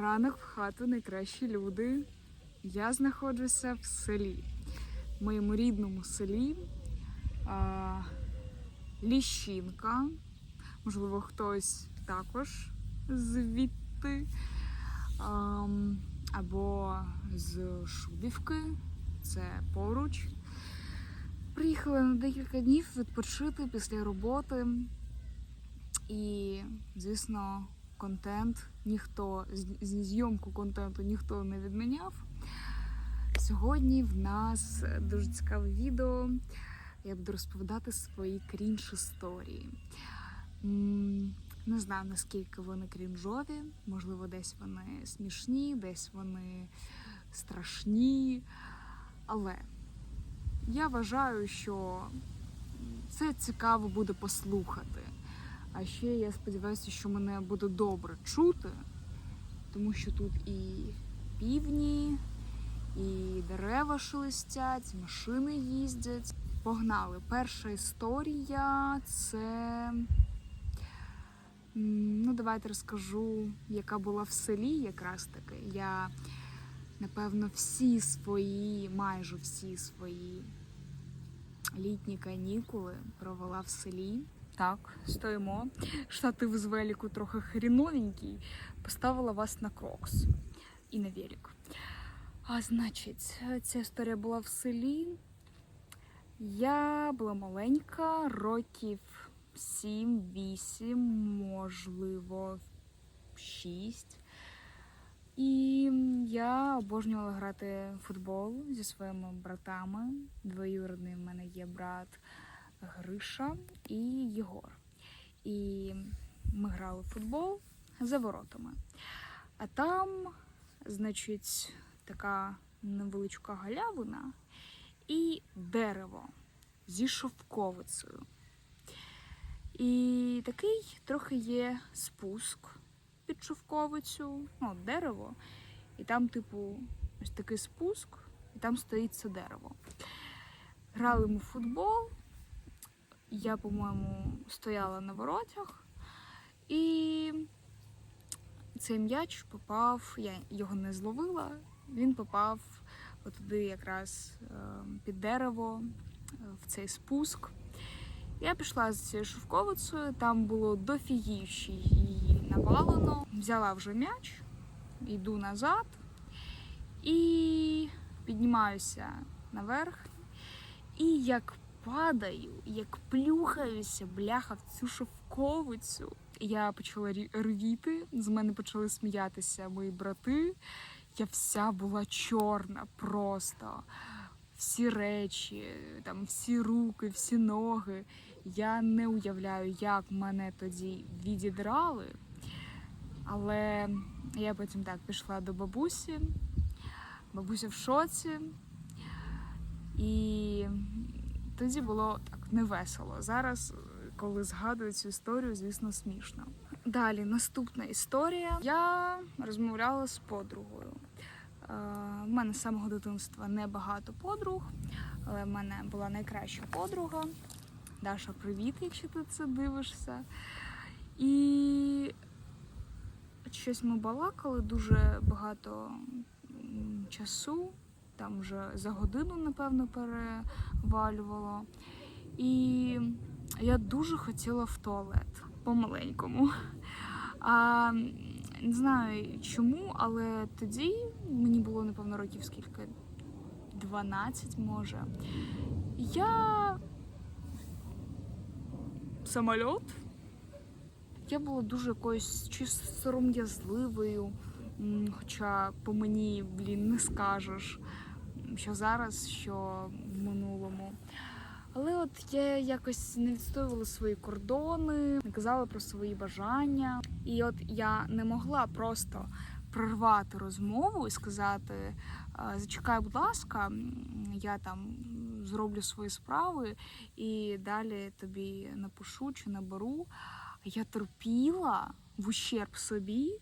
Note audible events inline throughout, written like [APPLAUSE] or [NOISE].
Ранок в хату найкращі люди. Я знаходжуся в селі, в моєму рідному селі. А, Ліщинка. Можливо, хтось також звідти. Ам, або з Шубівки. Це поруч. Приїхала на декілька днів відпочити після роботи. І, звісно, контент ніхто зйомку контенту ніхто не відміняв. Сьогодні в нас дуже цікаве відео. Я буду розповідати свої крінж історії. Не знаю наскільки вони крінжові, можливо, десь вони смішні, десь вони страшні. Але я вважаю, що це цікаво буде послухати. А ще я сподіваюся, що мене буде добре чути, тому що тут і півні, і дерева шелестять, машини їздять. Погнали. Перша історія це. Ну, давайте розкажу, яка була в селі якраз таки. Я, напевно, всі свої, майже всі свої літні канікули провела в селі. Так, стоїмо. Штатив з веліку трохи хріновенький. Поставила вас на крокс і на велик. А значить, ця історія була в селі. Я була маленька, років 7-8, можливо, 6. І я обожнювала грати в футбол зі своїми братами. Двоюрідний в мене є брат Гриша і Єгор. І ми грали в футбол за воротами. А там, значить, така невеличка галявина і дерево зі шовковицею. І такий трохи є спуск під шовковицю, ну, дерево, і там, типу, ось такий спуск, і там стоїть це дерево. Грали ми в футбол. Я, по-моєму, стояла на воротях, і цей м'яч попав, я його не зловила, він попав туди якраз е, під дерево, е, в цей спуск. Я пішла з цією шовковицею, там було дофігіючі її навалено. Взяла вже м'яч, йду назад і піднімаюся наверх. І як падаю, як плюхаюся, бляха, в цю шовковицю. Я почала рвіти, з мене почали сміятися мої брати. Я вся була чорна просто. Всі речі, там всі руки, всі ноги. Я не уявляю, як мене тоді відідрали. Але я потім так пішла до бабусі. Бабуся в шоці. І тоді було так невесело. Зараз, коли згадую цю історію, звісно, смішно. Далі наступна історія. Я розмовляла з подругою. Е, В мене з самого дитинства небагато подруг, але в мене була найкраща подруга. Даша, привіт, якщо ти це дивишся. І щось ми балакали дуже багато часу, там вже за годину, напевно, перевалювало. І я дуже хотіла в туалет по-маленькому. А, не знаю чому, але тоді мені було, напевно, років скільки 12, може. Я самольот. Я була дуже якоюсь чи сором'язливою, хоча по мені, блін, не скажеш, що зараз, що в минулому. Але от я якось не відстоювала свої кордони, не казала про свої бажання. І от я не могла просто прорвати розмову і сказати: «Е, зачекай, будь ласка, я там зроблю свої справи і далі тобі напишу чи наберу. Я терпіла в ущерб собі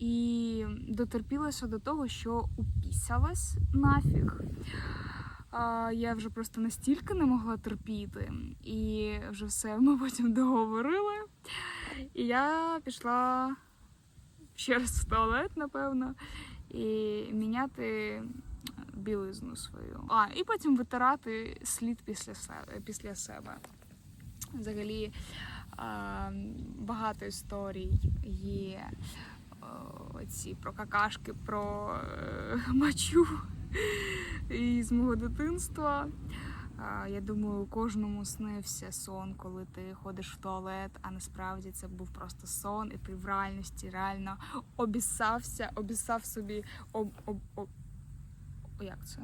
і дотерпілася до того, що упісялась нафіг. Я вже просто настільки не могла терпіти, і вже все ми потім договорили. І я пішла ще раз в туалет, напевно, і міняти білизну свою. А, і потім витирати слід після себе. Після себе. Взагалі багато історій є ці про какашки, про е, [LAUGHS] мочу із мого дитинства. Я думаю, кожному снився сон, коли ти ходиш в туалет, а насправді це був просто сон, і ти в реальності реально обіссався, обіссав собі об, об, об... як це?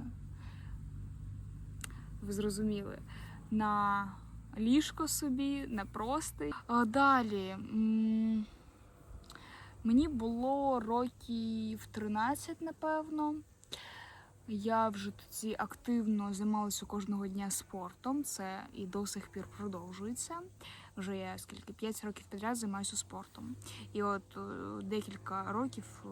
Ви зрозуміли. На ліжко собі, на простий. А далі. Мені було років 13, напевно. Я вже тоді активно займалася кожного дня спортом. Це і до сих пір продовжується. Вже я скільки 5 років підряд займаюся спортом. І от е, декілька років,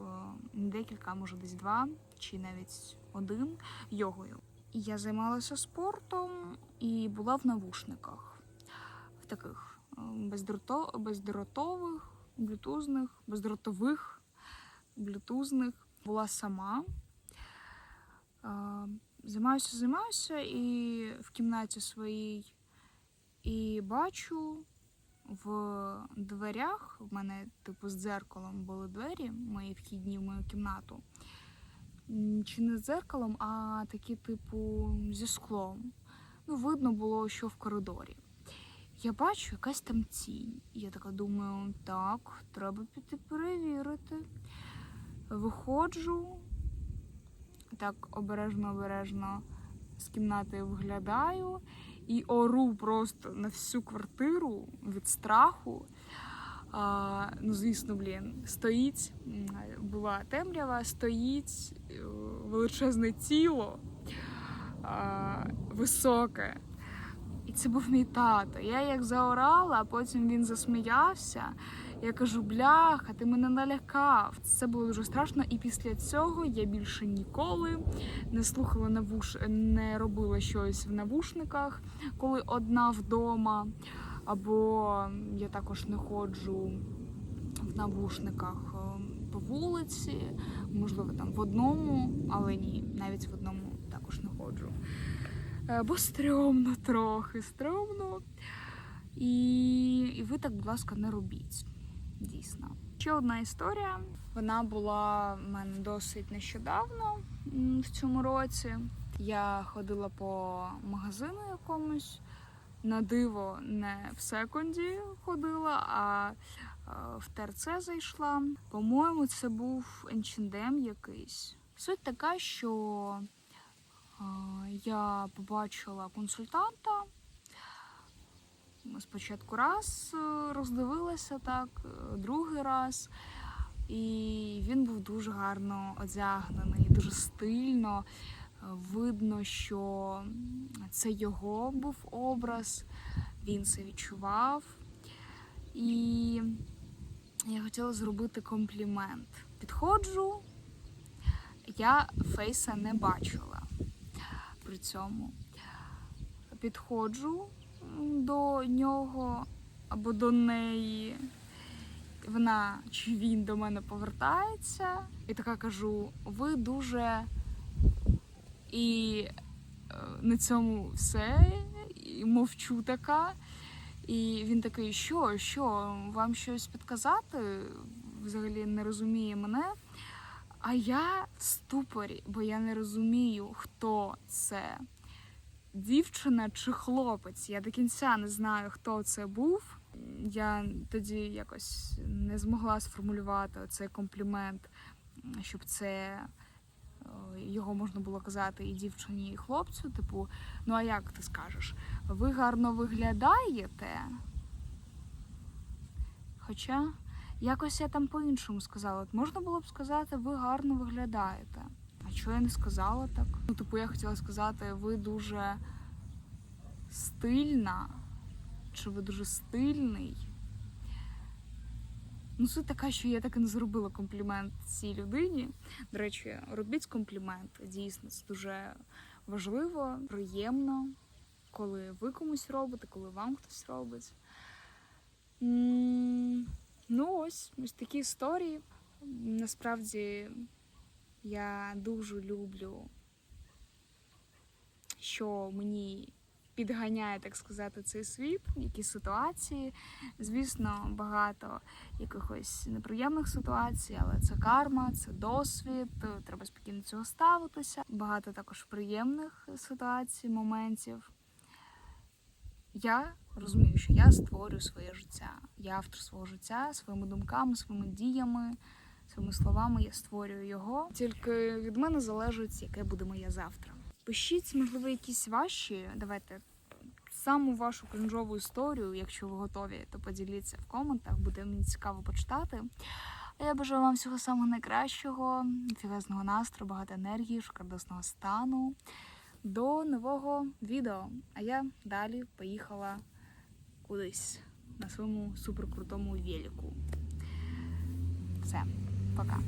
не декілька, а може десь два чи навіть один йогою. Я займалася спортом і була в навушниках, в таких е, бездрото, бездротових, блютузних, бездротових, блютузних. Була сама. Займаюся, займаюся і в кімнаті своїй. І бачу в дверях, в мене типу з дзеркалом були двері, мої вхідні в мою кімнату. Чи не з дзеркалом, а такі, типу, зі склом. Ну, видно було, що в коридорі. Я бачу якась там тінь. І я така думаю, так, треба піти перевірити. Виходжу, так обережно-обережно з кімнати виглядаю і ору просто на всю квартиру від страху. А, ну, звісно, блін, стоїть, була темрява, стоїть е, величезне тіло а, високе. Це був мій тато. Я як заорала, а потім він засміявся. Я кажу, бляха, ти мене налякав. Це було дуже страшно. І після цього я більше ніколи не слухала навуш... не робила щось в навушниках, коли одна вдома. Або я також не ходжу в навушниках е, по вулиці, можливо, там в одному, але ні, навіть в одному також не ходжу. Е, Бо стрьомно трохи, стрьомно. І, і ви так, будь ласка, не робіть. Дійсно. Ще одна історія. Вона була в мене досить нещодавно в цьому році. Я ходила по магазину якомусь. На диво не в секунді ходила, а е, в ТРЦ зайшла. По-моєму, це був H&M якийсь. Суть така, що е, я побачила консультанта. Спочатку раз е, роздивилася так, е, другий раз. І він був дуже гарно одягнений, дуже стильно. Е, Видно, що це його був образ, він це відчував. І я хотіла зробити комплімент. Підходжу, я фейса не бачила при цьому. Підходжу до нього або до неї. Вона чи він до мене повертається, і така кажу: ви дуже і е, на цьому все. І мовчу така. І він такий, що, що, вам щось підказати? Взагалі не розуміє мене. А я в ступорі, бо я не розумію, хто це. Дівчина чи хлопець. Я до кінця не знаю, хто це був. Я тоді якось не змогла сформулювати цей комплімент, щоб це е, його можна було казати і дівчині, і хлопцю. Типу, ну а як ти скажеш? Ви гарно виглядаєте? Хоча якось я там по-іншому сказала. От можна було б сказати, ви гарно виглядаєте. А чого я не сказала так? Ну, типу, я хотіла сказати, ви дуже стильна, чи ви дуже стильний. Ну, суть така, що я так і не зробила комплімент цій людині. До речі, робіть комплімент. Дійсно, це дуже важливо, приємно, коли ви комусь робите, коли вам хтось робить. Ну, ось, ось такі історії. Насправді я дуже люблю, що мені підганяє, так сказати, цей світ, якісь ситуації. Звісно, багато якихось неприємних ситуацій, але це карма, це досвід. Треба спокійно цього ставитися. Багато також приємних ситуацій, моментів. Я розумію, що я створюю своє життя. Я автор свого життя своїми думками, своїми діями, своїми словами. Я створюю його. Тільки від мене залежить, яке буде моє завтра. Пишіть, можливо, якісь ваші. Давайте саму вашу кринжову історію, якщо ви готові, то поділіться в коментах. Буде мені цікаво почитати. А я бажаю вам всього самого найкращого, фігезного настрою, багато енергії, шикардосного стану. До нового відео. А я далі поїхала кудись на своєму суперкрутому велику. Все, пока.